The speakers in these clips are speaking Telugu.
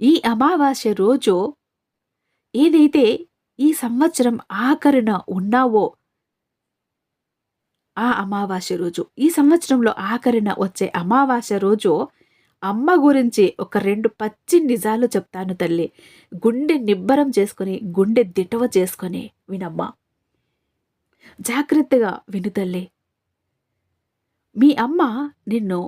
ఈ అమావాస్య రోజు ఏదైతే ఈ సంవత్సరం ఆఖరిన ఉన్నావో ఆ అమావాస్య రోజు ఈ సంవత్సరంలో ఆఖరిన వచ్చే అమావాస్య రోజు అమ్మ గురించి ఒక రెండు పచ్చి నిజాలు చెప్తాను తల్లి. గుండె నిబ్బరం చేసుకొని గుండె దిటవ చేసుకొని వినమ్మా. జాగ్రత్తగా విను తల్లి. మీ అమ్మ నిన్ను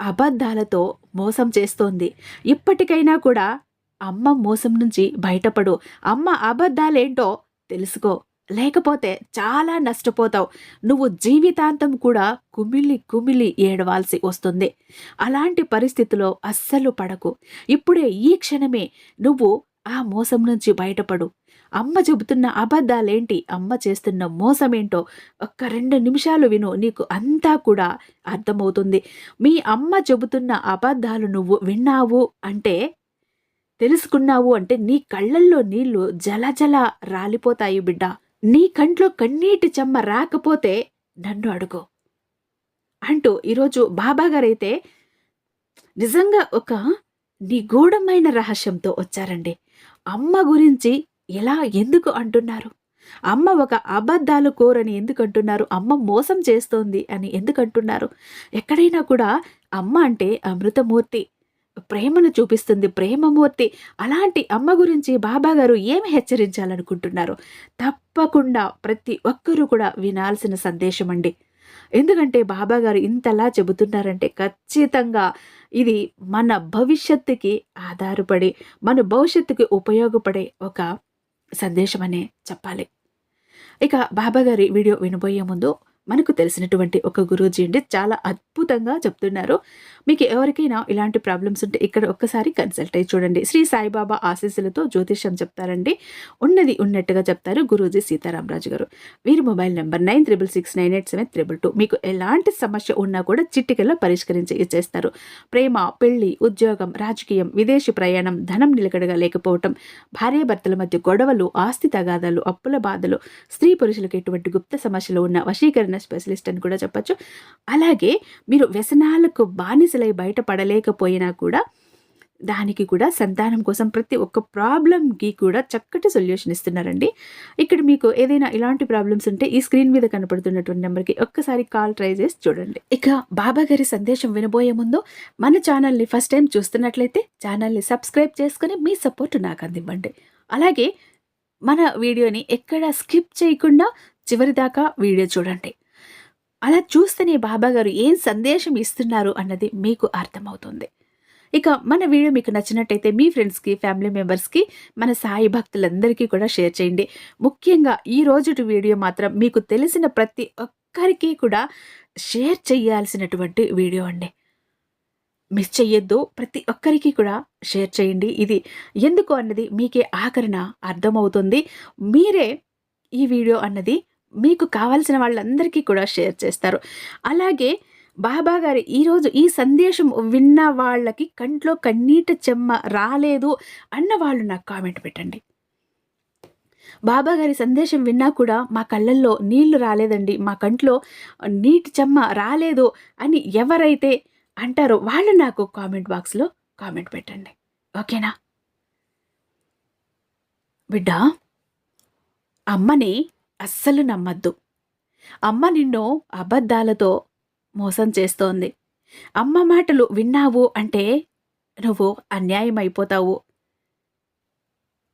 అబద్ధాలతో మోసం చేస్తోంది. ఇప్పటికైనా కూడా అమ్మ మోసం నుంచి బయటపడు. అమ్మ అబద్ధాలేంటో తెలుసుకో. లేకపోతే చాలా నష్టపోతావు. నువ్వు జీవితాంతం కూడా కుమిలి కుమిలి ఏడవాల్సి వస్తుంది. అలాంటి పరిస్థితిలో అస్సలు పడకు. ఇప్పుడే ఈ క్షణమే నువ్వు ఆ మోసం నుంచి బయటపడు. అమ్మ చెబుతున్న అబద్ధాలేంటి? అమ్మ చేస్తున్న మోసమేంటో? ఒక్క రెండు నిమిషాలు విను నీకు అంతా కూడా అర్థమవుతుంది. మీ అమ్మ చెబుతున్న అబద్ధాలు నువ్వు విన్నావు అంటే తెలుసుకున్నావు అంటే నీ కళ్ళల్లో నీళ్ళు జలజల రాలిపోతాయి బిడ్డ. నీ కంట్లో కన్నీటి చెమ్మ రాకపోతే నన్ను అడుగు. అంటూ ఈరోజు బాబాగారైతే నిజంగా ఒక నిగూఢమైన రహస్యంతో వచ్చారండి. అమ్మ గురించి ఎలా ఎందుకు అంటున్నారు? అమ్మ ఒక అబద్ధాలు కోరని ఎందుకు అంటున్నారు? అమ్మ మోసం చేస్తోంది అని ఎందుకు అంటున్నారు? ఎక్కడైనా కూడా అమ్మ అంటే అమృతమూర్తి. ప్రేమను చూపిస్తుంది ప్రేమమూర్తి. అలాంటి అమ్మ గురించి బాబా గారు ఏమి హెచ్చరించాలనుకుంటున్నారు? తప్పకుండా ప్రతి ఒక్కరూ కూడా వినాల్సిన సందేశం అండి. ఎందుకంటే బాబా గారు ఇంతలా చెబుతున్నారంటే ఖచ్చితంగా ఇది మన భవిష్యత్తుకి ఆధారపడి మన భవిష్యత్తుకి ఉపయోగపడే ఒక సందేశమనే చెప్పాలి. ఇక బాబాగారి వీడియో వినబోయే ముందు మనకు తెలిసినటువంటి ఒక గురూజీ అండి. చాలా అద్భుతంగా చెప్తున్నారు. మీకు ఎవరికైనా ఇలాంటి ప్రాబ్లమ్స్ ఉంటే ఇక్కడ ఒక్కసారి కన్సల్ట్ అయ్యి చూడండి. శ్రీ సాయిబాబా ఆశీస్సులతో జ్యోతిష్యం చెప్తారండి. ఉన్నది ఉన్నట్టుగా చెప్తారు గురూజీ సీతారామరాజు గారు. వీరి mobile number nine triple six nine eight seven triple two. మీకు ఎలాంటి సమస్య ఉన్నా కూడా చిట్టికల్లో పరిష్కరించి ఇచ్చేస్తారు. ప్రేమ పెళ్ళి ఉద్యోగం రాజకీయం విదేశీ ప్రయాణం ధనం నిలకడగా లేకపోవటం భార్యాభర్తల మధ్య గొడవలు ఆస్తి తగాదాలు అప్పుల బాధలు స్త్రీ పురుషులకు ఎటువంటి గుప్త సమస్యలు ఉన్న వశీకరణ స్పెషలిస్ట్ అని కూడా చెప్పచ్చు. అలాగే మీరు వ్యసనాలకు బానిసలై బయటపడలేకపోయినా కూడా దానికి కూడా సంతానం కోసం ప్రతి ఒక్క ప్రాబ్లంకి కూడా చక్కటి సొల్యూషన్ ఇస్తున్నారండి. ఇక్కడ మీకు ఏదైనా ఇలాంటి ప్రాబ్లమ్స్ ఉంటే ఈ స్క్రీన్ మీద కనపడుతున్నటువంటి నెంబర్కి ఒక్కసారి కాల్ ట్రై చేసి చూడండి. ఇక బాబా గారి సందేశం వినబోయే ముందు మన ఛానల్ని ఫస్ట్ టైం చూస్తున్నట్లయితే ఛానల్ని సబ్స్క్రైబ్ చేసుకుని మీ సపోర్ట్ నాకు అందివ్వండి. అలాగే మన వీడియోని ఎక్కడ స్కిప్ చేయకుండా చివరిదాకా వీడియో చూడండి. అలా చూస్తేనే బాబాగారు ఏం సందేశం ఇస్తున్నారు అన్నది మీకు అర్థమవుతుంది. ఇక మన వీడియో మీకు నచ్చినట్టయితే మీ ఫ్రెండ్స్కి ఫ్యామిలీ మెంబర్స్కి మన సాయి భక్తులందరికీ కూడా షేర్ చేయండి. ముఖ్యంగా ఈ రోజుటి వీడియో మాత్రం మీకు తెలిసిన ప్రతి ఒక్కరికి కూడా షేర్ చేయాల్సినటువంటి వీడియో అండి. మిస్ చెయ్యొద్దు ప్రతి ఒక్కరికి కూడా షేర్ చేయండి. ఇది ఎందుకు అన్నది మీకే ఆఖరణ అర్థమవుతుంది. మీరే ఈ వీడియో అన్నది మీకు కావాల్సిన వాళ్ళందరికీ కూడా షేర్ చేస్తారు. అలాగే బాబా గారి ఈరోజు ఈ సందేశం విన్న వాళ్ళకి కంట్లో కన్నీట చెమ్మ రాలేదు అన్న వాళ్ళు నాకు కామెంట్ పెట్టండి. బాబా గారి సందేశం విన్నా కూడా మా కళ్ళల్లో నీళ్ళు రాలేదండి మా కంట్లో నీటి చెమ్మ రాలేదు అని ఎవరైతే అంటారో వాళ్ళు నాకు కామెంట్ బాక్స్లో కామెంట్ పెట్టండి. ఓకేనా? బిడ్డ అమ్మని అస్సలు నమ్మద్దు. అమ్మ నిన్ను అబద్ధాలతో మోసం చేస్తోంది. అమ్మ మాటలు విన్నావు అంటే నువ్వు అన్యాయం అయిపోతావు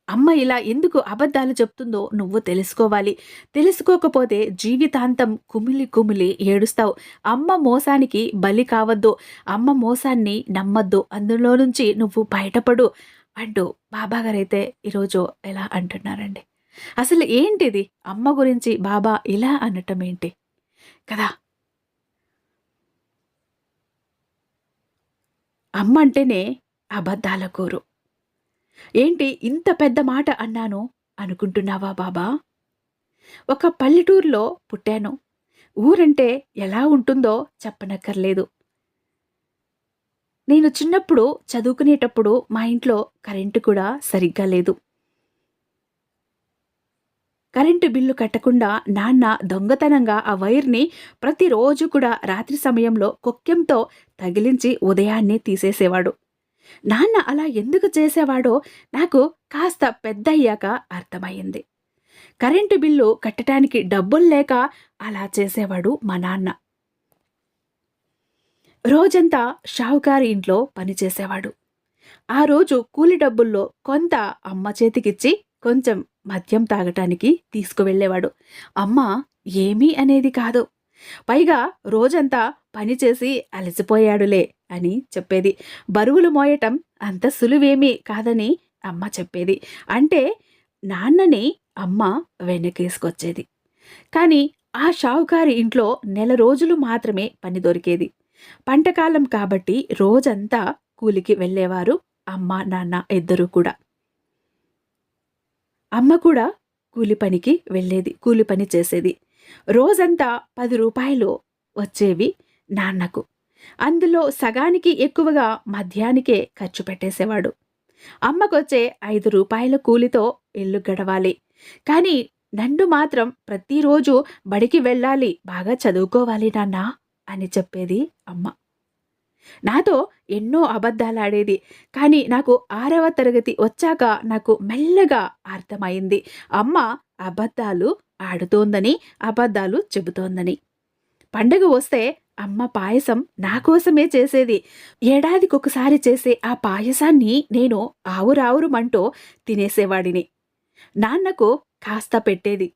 అమ్మ ఇలా ఎందుకు అబద్ధాలు చెప్తుందో నువ్వు తెలుసుకోవాలి. తెలుసుకోకపోతే జీవితాంతం కుమిలి కుమిలి ఏడుస్తావు. అమ్మ మోసానికి బలి కావద్దు. అమ్మ మోసాన్ని నమ్మద్దు. అందులో నుంచి నువ్వు బయటపడు అంటూ బాబాగారైతే ఈరోజు ఎలా అంటున్నారండి? అసలు ఏంటిది? అమ్మ గురించి బాబా ఇలా అనటం ఏంటి? కదా. అమ్మ అంటేనే అబద్ధాల కూరు. ఏంటి ఇంత పెద్ద మాట అన్నాను అనుకుంటున్నావా బాబా? ఒక పల్లెటూరులో పుట్టాను. ఊరంటే ఎలా ఉంటుందో చెప్పనక్కర్లేదు. నేను చిన్నప్పుడు చదువుకునేటప్పుడు మా ఇంట్లో కరెంటు కూడా సరిగ్గా లేదు. కరెంటు బిల్లు కట్టకుండా నాన్న దొంగతనంగా ఆ వైర్ని ప్రతిరోజు కూడా రాత్రి సమయంలో కొక్కెంతో తగిలించి ఉదయాన్నే తీసేసేవాడు. నాన్న అలా ఎందుకు చేసేవాడో నాకు కాస్త పెద్దయ్యాక అర్థమయ్యింది. కరెంటు బిల్లు కట్టడానికి డబ్బులు లేక అలా చేసేవాడు మా నాన్న. రోజంతా షావుకారి ఇంట్లో పనిచేసేవాడు ఆ రోజు కూలి డబ్బుల్లో కొంత అమ్మ చేతికిచ్చి కొంచెం మద్యం తాగటానికి తీసుకువెళ్ళేవాడు. అమ్మ ఏమీ అనేది కాదు. పైగా రోజంతా పనిచేసి అలసిపోయాడులే అని చెప్పేది. బరువులు మోయటం అంత సులువేమీ కాదని అమ్మ చెప్పేది. అంటే నాన్నని అమ్మ వెనకేసుకొచ్చేది. కానీ ఆ షావుకారి ఇంట్లో నెల రోజులు మాత్రమే పని దొరికేది. పంటకాలం కాబట్టి రోజంతా కూలికి వెళ్ళేవారు అమ్మ నాన్న ఇద్దరూ కూడా. అమ్మ కూడా కూలి పనికి వెళ్ళేది కూలి పని చేసేది. రోజంతా పది రూపాయలు వచ్చేవి నాన్నకు. అందులో సగానికి ఎక్కువగా మధ్యానికే ఖర్చు పెట్టేసేవాడు. అమ్మకొచ్చే ఐదు రూపాయల కూలితో ఇల్లు గడవాలి. కానీ నన్ను మాత్రం ప్రతిరోజు బడికి వెళ్ళాలి బాగా చదువుకోవాలి నాన్న అని చెప్పేది అమ్మ. నాతో ఎన్నో అబద్ధాలాడేది. కానీ నాకు ఆరవ తరగతి వచ్చాక నాకు మెల్లగా అర్థమైంది. అమ్మ అబద్ధాలు ఆడుతోందని అబద్ధాలు చెబుతోందని. పండగ వస్తే అమ్మ పాయసం నా కోసమే చేసేది. ఏడాదికొకసారి చేసే ఆ పాయసాన్ని నేను ఆవురావురుమంటూ తినేసేవాడిని. నాన్నకు కాస్త పెట్టేది.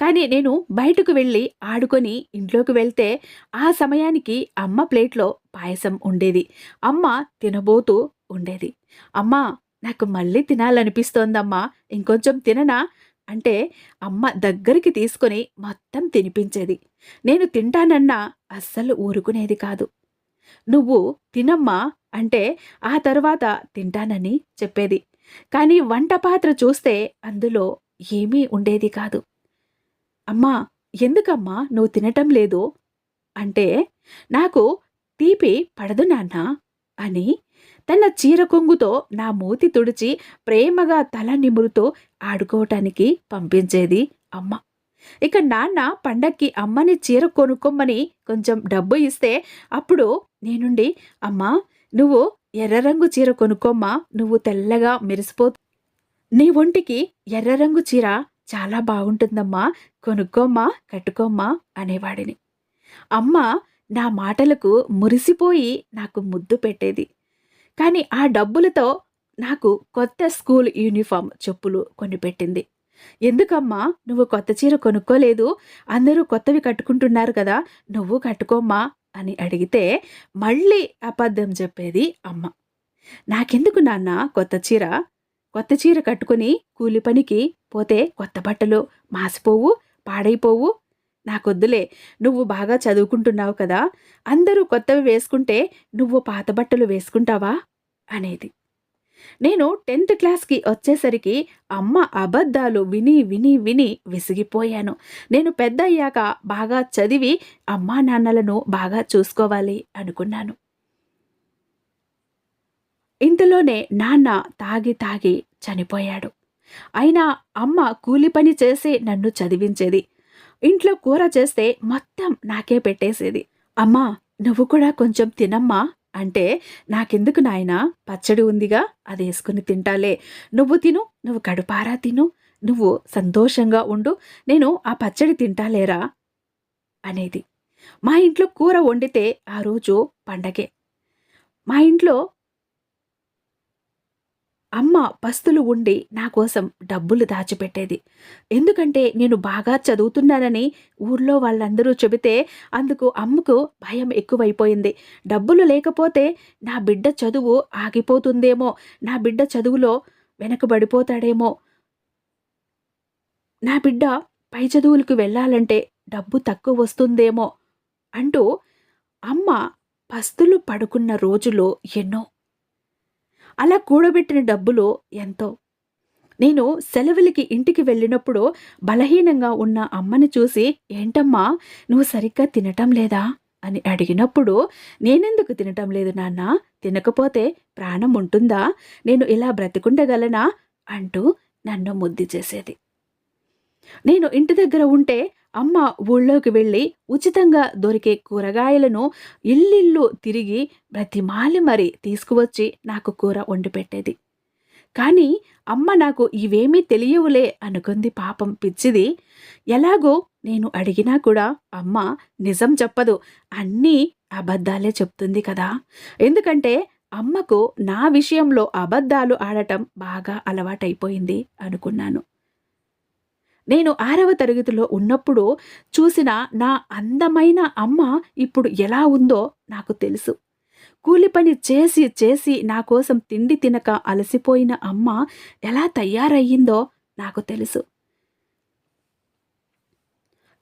కానీ నేను బయటకు వెళ్ళి ఆడుకొని ఇంట్లోకి వెళ్తే ఆ సమయానికి అమ్మ ప్లేట్లో పాయసం ఉండేది. అమ్మ తినబోతూ ఉండేది. అమ్మా నాకు మళ్ళీ తినాలనిపిస్తోందమ్మా ఇంకొంచెం తిననా? అంటే అమ్మ దగ్గరికి తీసుకొని మొత్తం తినిపించేది. నేను తింటానన్నా అస్సలు ఊరుకునేది కాదు. నువ్వు తినమ్మా అంటే ఆ తరువాత తింటానని చెప్పేది. కానీ వంట పాత్ర చూస్తే అందులో ఏమీ ఉండేది కాదు. అమ్మా ఎందుకమ్మా నువ్వు తినటం లేదు? అంటే నాకు తీపి పడదు నాన్న అని తన చీర కొంగుతో నా మూతి తుడిచి ప్రేమగా తల నిమురుతో ఆడుకోవటానికి పంపించేది అమ్మ. ఇక నాన్న పండక్కి అమ్మని చీర కొనుక్కోమని కొంచెం డబ్బు ఇస్తే అప్పుడు నేనుండి అమ్మా నువ్వు ఎర్ర రంగు చీర కొనుక్కోమ్మా నువ్వు తెల్లగా మెరిసిపో. నీ ఒంటికి ఎర్ర రంగు చీర చాలా బాగుంటుందమ్మా కొనుక్కోమ్మా కట్టుకోమ్మా అనేవాడిని. అమ్మ నా మాటలకు మురిసిపోయి నాకు ముద్దు పెట్టేది. కానీ ఆ డబ్బులతో నాకు కొత్త స్కూల్ యూనిఫామ్ చెప్పులు కొనిపెట్టింది ఎందుకమ్మా నువ్వు కొత్త చీర కొనుక్కోలేదు అందరూ కొత్తవి కట్టుకుంటున్నారు కదా నువ్వు కట్టుకోమ్మా అని అడిగితే మళ్ళీ అబద్ధం చెప్పేది అమ్మ. నాకెందుకు నాన్న కొత్త చీర? కొత్త చీర కట్టుకుని కూలి పనికి పోతే కొత్త బట్టలు మాసిపోవు పాడైపోవు నాకొద్దులే నువ్వు బాగా చదువుకుంటున్నావు కదా అందరూ కొత్తవి వేసుకుంటే నువ్వు పాత బట్టలు వేసుకుంటావా? అనేది. నేను టెన్త్ క్లాస్కి వచ్చేసరికి అమ్మ అబద్ధాలు విని విని విని విసిగిపోయాను. నేను పెద్ద అయ్యాక బాగా చదివి అమ్మా నాన్నలను బాగా చూసుకోవాలి అనుకున్నాను. ఇంతలోనే నాన్న తాగి తాగి చనిపోయాడు. అయినా అమ్మ కూలి పని చేసి నన్ను చదివించేది. ఇంట్లో కూర చేస్తే మొత్తం నాకే పెట్టేసేది. అమ్మా నువ్వు కూడా కొంచెం తినమ్మా అంటే నాకెందుకు నాయనా పచ్చడి ఉందిగా అది వేసుకుని తింటాలే. నువ్వు తిను నువ్వు కడుపారా తిను నువ్వు సంతోషంగా ఉండు నేను ఆ పచ్చడి తింటాలేరా అనేది. మా ఇంట్లో కూర వండితే ఆ రోజు పండగే. మా ఇంట్లో అమ్మ పస్తులు ఉండి నా కోసం డబ్బులు దాచిపెట్టేది. ఎందుకంటే నేను బాగా చదువుతున్నానని ఊర్లో వాళ్ళందరూ చెబితే అందుకు అమ్మకు భయం ఎక్కువైపోయింది. డబ్బులు లేకపోతే నా బిడ్డ చదువు ఆగిపోతుందేమో నా బిడ్డ చదువులో వెనకబడిపోతాడేమో. నా బిడ్డ పై చదువులకు వెళ్ళాలంటే డబ్బు తక్కువ వస్తుందేమో అంటూ అమ్మ పస్తులు పడుకున్న రోజులో ఎన్నో అలా కూడబెట్టిన డబ్బులు ఎంతో. నేను సెలవులకి ఇంటికి వెళ్ళినప్పుడు బలహీనంగా ఉన్న అమ్మని చూసి ఏంటమ్మా నువ్వు సరిగ్గా తినటం లేదా? అని అడిగినప్పుడు నేనెందుకు తినటం లేదు నాన్న? తినకపోతే ప్రాణం ఉంటుందా? నేను ఇలా బ్రతికుండగలనా? అంటూ నన్ను ముద్ది చేసేది. నేను ఇంటి దగ్గర ఉంటే అమ్మ ఊళ్ళోకి వెళ్ళి ఉచితంగా దొరికే కూరగాయలను ఇల్లిల్లు తిరిగి బ్రతిమాలి మరి తీసుకువచ్చి నాకు కూర వండి పెట్టేది. కానీ అమ్మ నాకు ఇవేమీ తెలియవులే అనుకుంది పాపం పిచ్చిది. ఎలాగో నేను అడిగినా కూడా అమ్మ నిజం చెప్పదు అన్నీ అబద్ధాలే చెప్తుంది కదా. ఎందుకంటే అమ్మకు నా విషయంలో అబద్ధాలు ఆడటం బాగా అలవాటైపోయింది అనుకున్నాను. నేను ఆరవ తరగతిలో ఉన్నప్పుడు చూసిన నా అందమైన అమ్మ ఇప్పుడు ఎలా ఉందో నాకు తెలుసు. కూలి పని చేసి చేసి నా కోసం తిండి తినక అలసిపోయిన అమ్మ ఎలా తయారయ్యిందో నాకు తెలుసు.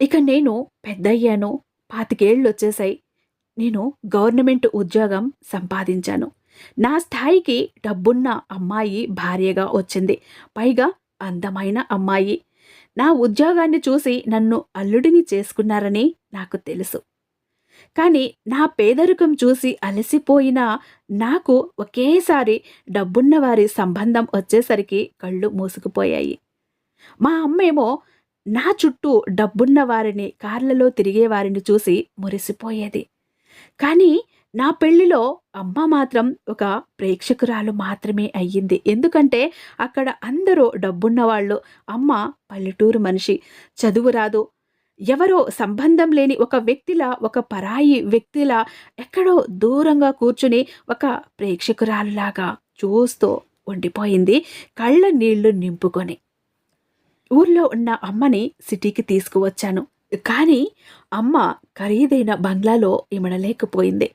ఇక నేను పెద్దయ్యాను పాతికేళ్ళు వచ్చేసాయి నేను గవర్నమెంట్ ఉద్యోగం సంపాదించాను. నా స్థాయికి డబ్బున్న అమ్మాయి భార్యగా వచ్చింది. పైగా అందమైన అమ్మాయి. నా ఉద్యోగాన్ని చూసి నన్ను అల్లుడిని చేసుకున్నారని నాకు తెలుసు. కానీ నా పేదరికం చూసి అలసిపోయిన నాకు ఒకేసారి డబ్బున్న వారి సంబంధం వచ్చేసరికి కళ్ళు మూసుకుపోయాయి. మా అమ్మేమో నా చుట్టూ డబ్బున్న వారిని కార్లలో తిరిగేవారిని చూసి మురిసిపోయేది. కానీ నా పెళ్ళిలో అమ్మ మాత్రం ఒక ప్రేక్షకురాలు మాత్రమే అయ్యింది. ఎందుకంటే అక్కడ అందరూ డబ్బున్న వాళ్ళు అమ్మ పల్లెటూరు మనిషి చదువు రాదు. ఎవరో సంబంధం లేని ఒక వ్యక్తిలా ఒక పరాయి వ్యక్తిలా ఎక్కడో దూరంగా కూర్చుని ఒక ప్రేక్షకురాలులాగా చూస్తూ ఉండిపోయింది కళ్ళ నీళ్ళు నింపుకొని. ఊర్లో ఉన్న అమ్మని సిటీకి తీసుకువచ్చాను. కానీ అమ్మ ఖరీదైన బంగ్లాలో ఇమడలేకపోయింది.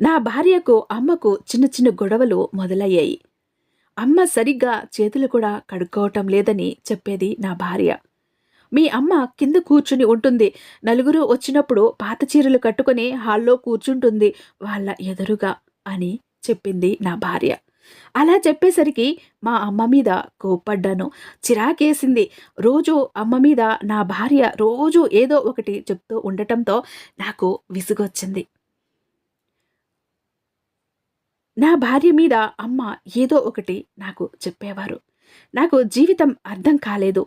నా భార్యకు అమ్మకు చిన్న చిన్న గొడవలు మొదలయ్యాయి. అమ్మ సరిగ్గా చేతులు కూడా కడుక్కోవటం లేదని చెప్పేది నా భార్య. మీ అమ్మ కింద కూర్చుని ఉంటుంది. నలుగురు వచ్చినప్పుడు పాత చీరలు కట్టుకుని హాల్లో కూర్చుంటుంది వాళ్ళ ఎదురుగా అని చెప్పింది నా భార్య. అలా చెప్పేసరికి మా అమ్మ మీద కోప్పడ్డాను. చిరాకేసింది. రోజు అమ్మ మీద నా భార్య రోజు ఏదో ఒకటి చెప్తూ ఉండటంతో నాకు విసుగొచ్చింది. నా భార్య మీద అమ్మ ఏదో ఒకటి నాకు చెప్పేవారు. నాకు జీవితం అర్థం కాలేదు.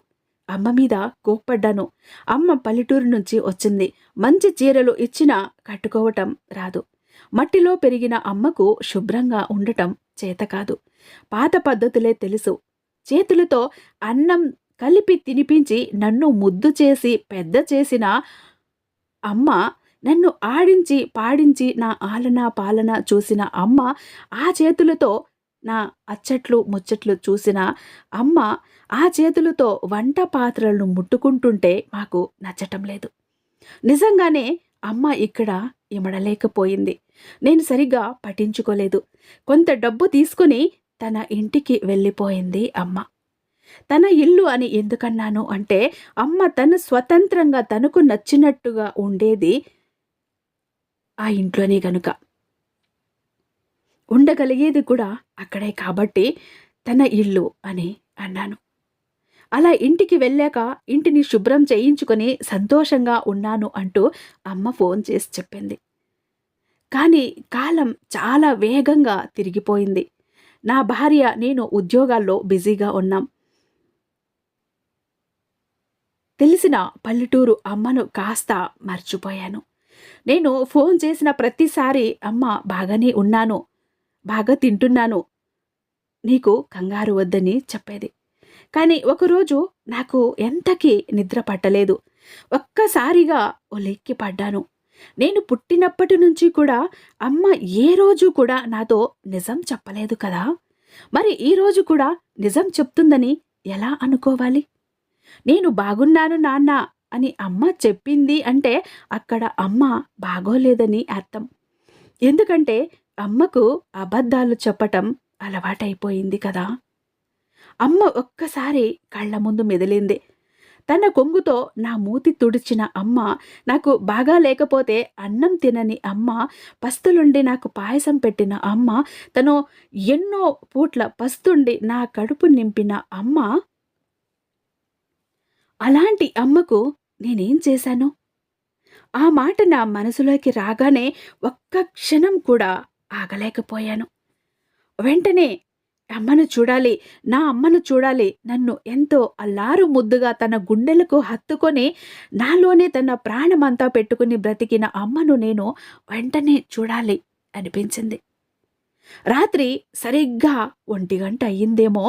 అమ్మ మీద కోప్పడ్డాను. అమ్మ పల్లెటూరు నుంచి వచ్చింది. మంచి చీరలు ఇచ్చినా కట్టుకోవటం రాదు. మట్టిలో పెరిగిన అమ్మకు శుభ్రంగా ఉండటం చేత కాదు. పాత పద్ధతులే తెలుసు. చేతులతో అన్నం కలిపి తినిపించి నన్ను ముద్దు చేసి పెద్ద చేసిన అమ్మ నన్ను ఆడించి పాడించి నా ఆలన పాలన చూసిన అమ్మ ఆ చేతులతో నా అచ్చట్లు ముచ్చట్లు చూసిన అమ్మ ఆ చేతులతో వంట పాత్రలను ముట్టుకుంటుంటే మాకు నచ్చటం లేదు. నిజంగానే అమ్మ ఇక్కడ ఇమడలేకపోయింది. నేను సరిగ్గా పఠించుకోలేదు కొంత డబ్బు తీసుకుని తన ఇంటికి వెళ్ళిపోయింది అమ్మ. తన ఇల్లు అని ఎందుకన్నాను అంటే అమ్మ తను స్వతంత్రంగా తనకు నచ్చినట్టుగా ఉండేది ఆ ఇంట్లోనే గనుక. ఉండగలిగేది కూడా అక్కడే కాబట్టి తన ఇల్లు అని అన్నాను. అలా ఇంటికి వెళ్ళాక ఇంటిని శుభ్రం చేయించుకొని సంతోషంగా ఉన్నాను అంటూ అమ్మ ఫోన్ చేసి చెప్పింది. కానీ కాలం చాలా వేగంగా తిరిగిపోయింది. నా భార్య నేను ఉద్యోగాల్లో బిజీగా ఉన్నాం. తెలిసిన పల్లెటూరు అమ్మను కాస్త మర్చిపోయాను. నేను ఫోన్ చేసిన ప్రతిసారి అమ్మ బాగానే ఉన్నాను బాగా తింటున్నాను నీకు కంగారు వద్దని చెప్పేది. కానీ ఒకరోజు నాకు ఎంతకీ నిద్ర పట్టలేదు. ఒక్కసారిగా ఒలెక్కి పడ్డాను. నేను పుట్టినప్పటి నుంచి కూడా అమ్మ ఏ రోజు కూడా నాతో నిజం చెప్పలేదు కదా. మరి ఈ రోజు కూడా నిజం చెప్తుందని ఎలా అనుకోవాలి? నేను బాగున్నాను నాన్న అని అమ్మ చెప్పింది అంటే అక్కడ అమ్మ బాగోలేదని అర్థం. ఎందుకంటే అమ్మకు అబద్ధాలు చెప్పటం అలవాటైపోయింది కదా. అమ్మ ఒక్కసారి కళ్ళ ముందు మెదిలింది. తన కొంగుతో నా మూతి తుడిచిన అమ్మ నాకు బాగా లేకపోతే అన్నం తినని అమ్మ పస్తులుండి నాకు పాయసం పెట్టిన అమ్మ తను ఎన్నో పూట్ల పస్తుండి నా కడుపు నింపిన అమ్మ. అలాంటి అమ్మకు నేనేం చేశాను? ఆ మాట నా మనసులోకి రాగానే ఒక్క క్షణం కూడా ఆగలేకపోయాను. వెంటనే అమ్మను చూడాలి నా అమ్మను చూడాలి నన్ను ఎంతో అల్లారు ముద్దుగా తన గుండెలకు హత్తుకొని నాలోనే తన ప్రాణమంతా పెట్టుకుని బ్రతికిన అమ్మను నేను వెంటనే చూడాలి అనిపించింది. రాత్రి సరిగ్గా ఒంటి గంట అయ్యిందేమో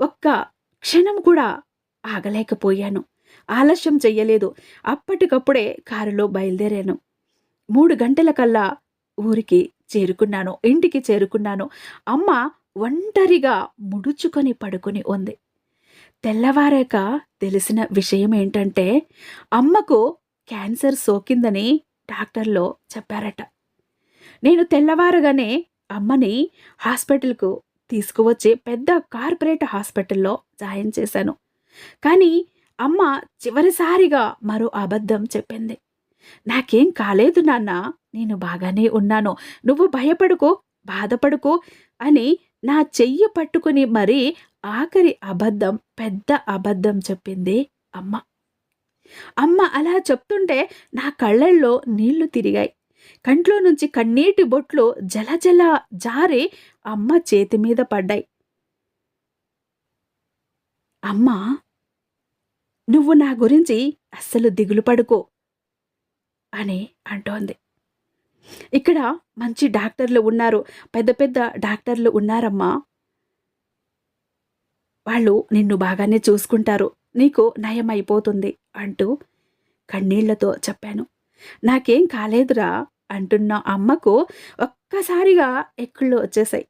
ఒక్క క్షణం కూడా ఆగలేకపోయాను. ఆలస్యం చెయ్యలేదు. అప్పటికప్పుడే కారులో బయలుదేరాను. మూడు గంటలకల్లా ఊరికి చేరుకున్నాను ఇంటికి చేరుకున్నాను. అమ్మ ఒంటరిగా ముడుచుకొని పడుకుని ఉంది. తెల్లవారాక తెలిసిన విషయం ఏంటంటే అమ్మకు క్యాన్సర్ సోకిందని డాక్టర్లో చెప్పారట. నేను తెల్లవారగానే అమ్మని హాస్పిటల్కు తీసుకువచ్చి పెద్ద కార్పొరేట్ హాస్పిటల్లో జాయిన్ చేశాను. కానీ అమ్మ చివరిసారిగా మరో అబద్ధం చెప్పింది. నాకేం కాలేదు నాన్న నేను బాగానే ఉన్నాను. నువ్వు భయపడుకో బాధపడుకో అని నా చెయ్యి పట్టుకుని మరీ ఆఖరి అబద్ధం పెద్ద అబద్ధం చెప్పింది అమ్మ. అమ్మ అలా చెప్తుంటే నా కళ్ళల్లో నీళ్ళు తిరిగాయి. కంట్లో నుంచి కన్నీటి బొట్లు జలజల జారి అమ్మ చేతి మీద పడ్డాయి. అమ్మ నువ్వు నా గురించి అస్సలు దిగులు పడుకో అని అంటోంది. ఇక్కడ మంచి డాక్టర్లు ఉన్నారు. పెద్ద పెద్ద డాక్టర్లు ఉన్నారమ్మా. వాళ్ళు నిన్ను బాగానే చూసుకుంటారు. నీకు నయం అయిపోతుంది అంటూ కన్నీళ్ళతో చెప్పాను. నాకేం కాలేదురా అంటున్న అమ్మకు ఒక్కసారిగా ఎక్కుళ్ళు వచ్చేసాయి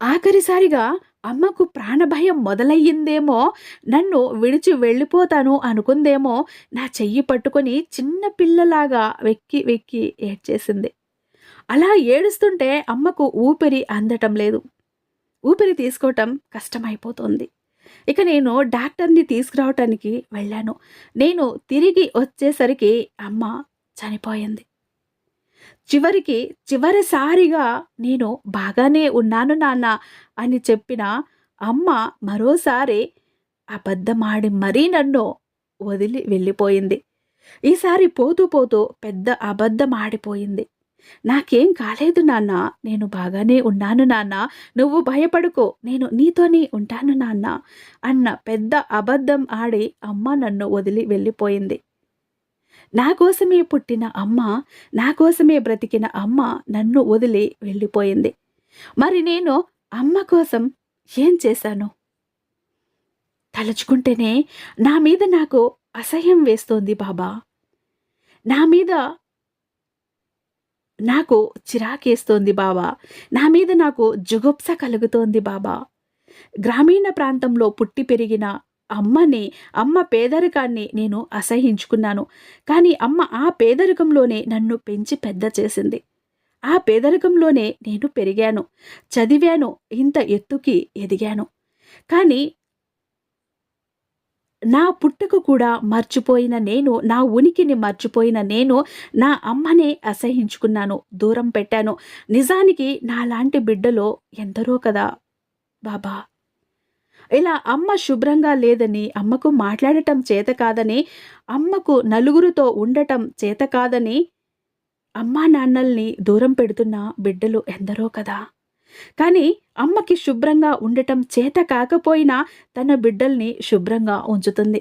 ఆఖరిసారిగా అమ్మకు ప్రాణభయం మొదలయ్యిందేమో నన్ను విడిచి వెళ్ళిపోతాను అనుకుందేమో నా చెయ్యి పట్టుకొని చిన్న పిల్లలాగా వెక్కి వెక్కి ఏడ్చేసింది. అలా ఏడుస్తుంటే అమ్మకు ఊపిరి అందటం లేదు. ఊపిరి తీసుకోవటం కష్టమైపోతుంది. ఇక నేను డాక్టర్ని తీసుకురావటానికి వెళ్ళాను. నేను తిరిగి వచ్చేసరికి అమ్మ చనిపోయింది. చివరికి చివరిసారిగా నేను బాగానే ఉన్నాను నాన్న అని చెప్పిన అమ్మ మరోసారి అబద్ధమాడి మరీ నన్ను వదిలి వెళ్ళిపోయింది. ఈసారి పోతూ పోతూ పెద్ద అబద్ధం ఆడిపోయింది నాకేం కాలేదు నాన్న నేను బాగానే ఉన్నాను నాన్న నువ్వు భయపడుకో నేను నీతోనే ఉంటాను నాన్న అన్న పెద్ద అబద్ధం ఆడి అమ్మ నన్ను వదిలి వెళ్ళిపోయింది. నా కోసమే పుట్టిన అమ్మ నా కోసమే బ్రతికిన అమ్మ నన్ను వదిలి వెళ్ళిపోయింది. మరి నేను అమ్మ కోసం ఏం చేశాను? తలుచుకుంటేనే నా మీద నాకు అసహ్యం వేస్తోంది బాబా. నా మీద నాకు చిరాకేస్తోంది బాబా. నా మీద నాకు జుగుప్స కలుగుతోంది బాబా. గ్రామీణ ప్రాంతంలో పుట్టి పెరిగిన అమ్మని అమ్మ పేదరికాన్ని నేను అసహించుకున్నాను. కానీ అమ్మ ఆ పేదరికంలోనే నన్ను పెంచి పెద్ద చేసింది. ఆ పేదరికంలోనే నేను పెరిగాను చదివాను ఇంత ఎత్తుకి ఎదిగాను. కానీ నా పుట్టుకు కూడా మర్చిపోయిన నేను నా ఉనికిని మర్చిపోయిన నేను నా అమ్మనే అసహించుకున్నాను దూరం పెట్టాను. నిజానికి నాలాంటి బిడ్డలో ఎందరో కదా బాబా. ఇలా అమ్మ శుభ్రంగా లేదని అమ్మకు మాట్లాడటం చేత కాదని అమ్మకు నలుగురితో ఉండటం చేత కాదని అమ్మా నాన్నల్ని దూరం పెడుతున్న బిడ్డలు ఎందరో కదా. కానీ అమ్మకి శుభ్రంగా ఉండటం చేత కాకపోయినా తన బిడ్డల్ని శుభ్రంగా ఉంచుతుంది.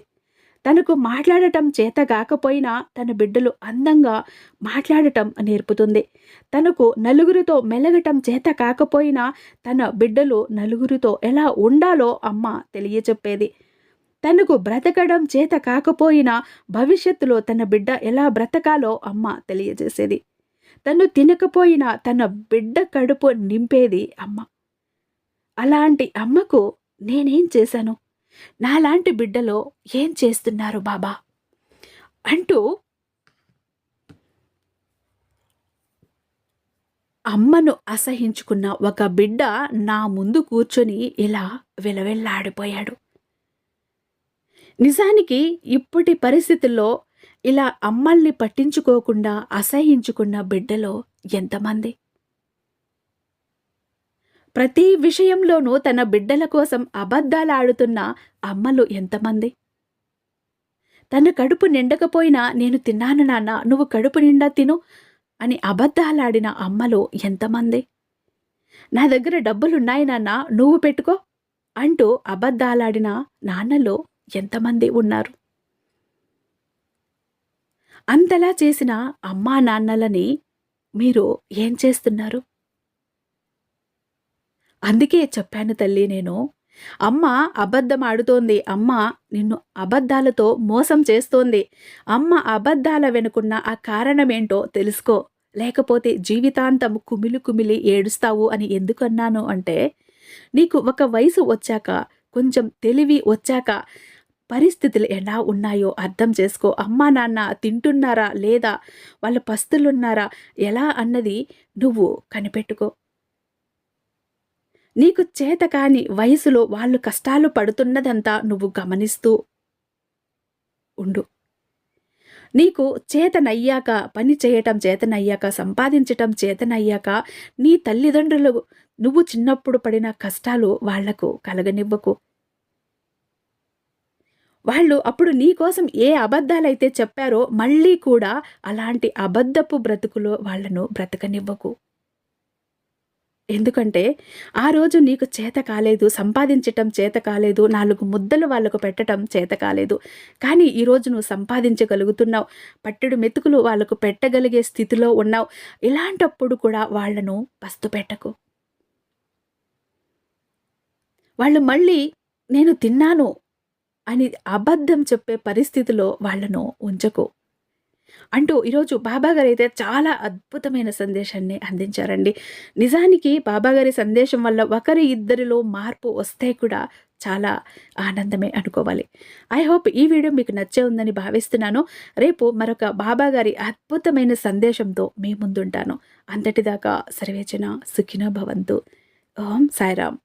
తనకు మాట్లాడటం చేత కాకపోయినా తన బిడ్డలు అందంగా మాట్లాడటం నేర్పుతుంది. తనకు నలుగురితో మెలగటం చేత కాకపోయినా తన బిడ్డలు నలుగురితో ఎలా ఉండాలో అమ్మ తెలియచెప్పేది. తనకు బ్రతకడం చేత కాకపోయినా భవిష్యత్తులో తన బిడ్డ ఎలా బ్రతకాలో అమ్మ తెలియజేసేది. తను తినకపోయినా తన బిడ్డ కడుపు నింపేది అమ్మ. అలాంటి అమ్మకు నేనేం చేశాను? నాలాంటి బిడ్డలో ఏం చేస్తున్నారు బాబా? అంటూ అమ్మను అసహించుకున్న ఒక బిడ్డ నా ముందు కూర్చొని ఇలా విలవెల్లాడిపోయాడు. నిజానికి ఇప్పటి పరిస్థితుల్లో ఇలా అమ్మల్ని పట్టించుకోకుండా అసహించుకున్న బిడ్డలో ఎంతమంది? ప్రతి విషయంలోనూ తన బిడ్డల కోసం అబద్ధాలాడుతున్న అమ్మలు ఎంతమంది? తన కడుపు నిండకపోయినా నేను తిన్నాను నాన్న నువ్వు కడుపు నిండా తిను అని అబద్ధాలాడిన అమ్మలు ఎంతమంది? నా దగ్గర డబ్బులున్నాయి నాన్న నువ్వు పెట్టుకో అంటూ అబద్ధాలాడిన నాన్నలు ఎంతమంది ఉన్నారు? అంతలా చేసిన అమ్మా నాన్నలని మీరు ఏం చేస్తున్నారు? అందుకే చెప్పాను తల్లి నేను అమ్మ అబద్ధం ఆడుతోంది అమ్మ నిన్ను అబద్ధాలతో మోసం చేస్తోంది అమ్మ అబద్ధాల వెనుకున్న ఆ కారణమేంటో తెలుసుకో లేకపోతే జీవితాంతం కుమిలి కుమిలి ఏడుస్తావు అని ఎందుకన్నాను అంటే నీకు ఒక వయసు వచ్చాక కొంచెం తెలివి వచ్చాక పరిస్థితులు ఎలా ఉన్నాయో అర్థం చేసుకో అమ్మా నాన్న తింటున్నారా లేదా వాళ్ళ పస్తులున్నారా ఎలా అన్నది నువ్వు కనిపెట్టుకో. నీకు చేత కాని వయసులో వాళ్ళు కష్టాలు పడుతున్నదంతా నువ్వు గమనిస్తూ ఉండు. నీకు చేతనయ్యాక పని చేయటం చేతనయ్యాక సంపాదించటం చేతనయ్యాక నీ తల్లిదండ్రులు నువ్వు చిన్నప్పుడు పడిన కష్టాలు వాళ్ళకు కలగనివ్వకు. వాళ్ళు అప్పుడు నీ కోసం ఏ అబద్ధాలైతే చెప్పారో మళ్ళీ కూడా అలాంటి అబద్ధపు బ్రతుకులో వాళ్ళను బ్రతకనివ్వకు. ఎందుకంటే ఆ రోజు నీకు చేత కాలేదు సంపాదించటం చేత కాలేదు నాలుగు ముద్దలు వాళ్ళకు పెట్టడం చేత కాలేదు. కానీ ఈరోజు నువ్వు సంపాదించగలుగుతున్నావు పట్టెడు మెతుకులు వాళ్ళకు పెట్టగలిగే స్థితిలో ఉన్నావు. ఇలాంటప్పుడు కూడా వాళ్ళను పస్తు పెట్టకు. వాళ్ళు మళ్ళీ నేను తిన్నాను అని అబద్ధం చెప్పే పరిస్థితిలో వాళ్ళను ఉంచకు. అంటూ ఈరోజు బాబాగారు అయితే చాలా అద్భుతమైన సందేశాన్ని అందించారండి. నిజానికి బాబాగారి సందేశం వల్ల ఒకరి ఇద్దరిలో మార్పు వస్తే కూడా చాలా ఆనందమే అనుకోవాలి. ఐ హోప్ ఈ వీడియో మీకు నచ్చే ఉందని భావిస్తున్నాను. రేపు మరొక బాబాగారి అద్భుతమైన సందేశంతో మీ ముందుంటాను. అంతటిదాకా సర్వేచన సుఖినో భవంతు. ఓం సాయిరామ్.